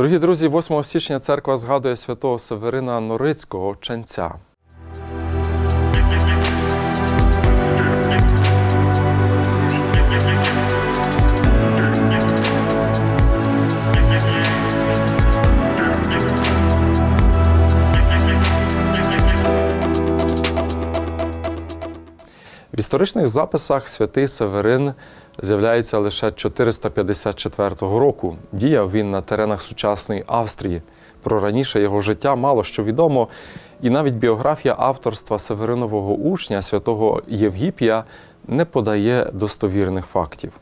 Дорогі друзі, 8 січня церква згадує святого Северина Норицького ченця. В історичних записах святий Северин з'являється лише 454 року. Діяв він на теренах сучасної Австрії. Про раніше його життя мало що відомо, і навіть біографія авторства Северинового учня, святого Євгіпія, не подає достовірних фактів.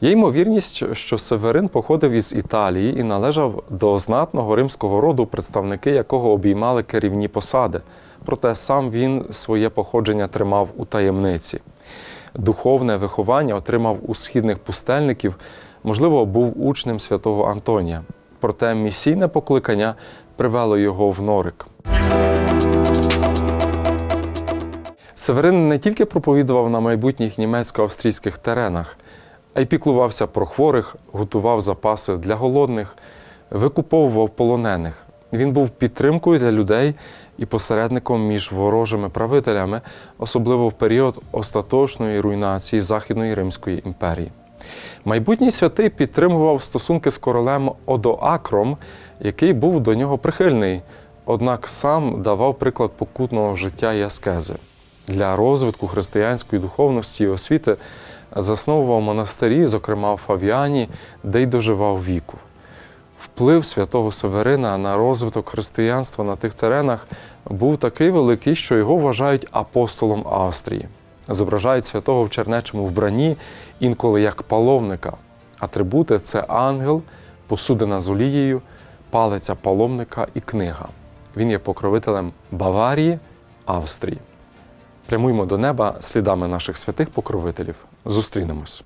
Є ймовірність, що Северин походив із Італії і належав до знатного римського роду, представники якого обіймали керівні посади. Проте сам він своє походження тримав у таємниці. Духовне виховання отримав у східних пустельників, можливо, був учнем святого Антонія. Проте місійне покликання привело його в Норик. Северин не тільки проповідував на майбутніх німецько-австрійських теренах, а й піклувався про хворих, готував запаси для голодних, викуповував полонених. Він був підтримкою для людей і посередником між ворожими правителями, особливо в період остаточної руйнації Західної Римської імперії. Майбутній святий підтримував стосунки з королем Одоакром, який був до нього прихильний, однак сам давав приклад покутного життя і аскези. Для розвитку християнської духовності і освіти засновував монастирі, зокрема в Фавіані, де й доживав віку. Вплив святого Северина на розвиток християнства на тих теренах був такий великий, що його вважають апостолом Австрії. Зображають святого в чернечому вбранні, інколи як паломника. Атрибути це ангел, посудина з олією, палиця паломника і книга. Він є покровителем Баварії, Австрії. Прямуймо до неба слідами наших святих покровителів. Зустрінемось.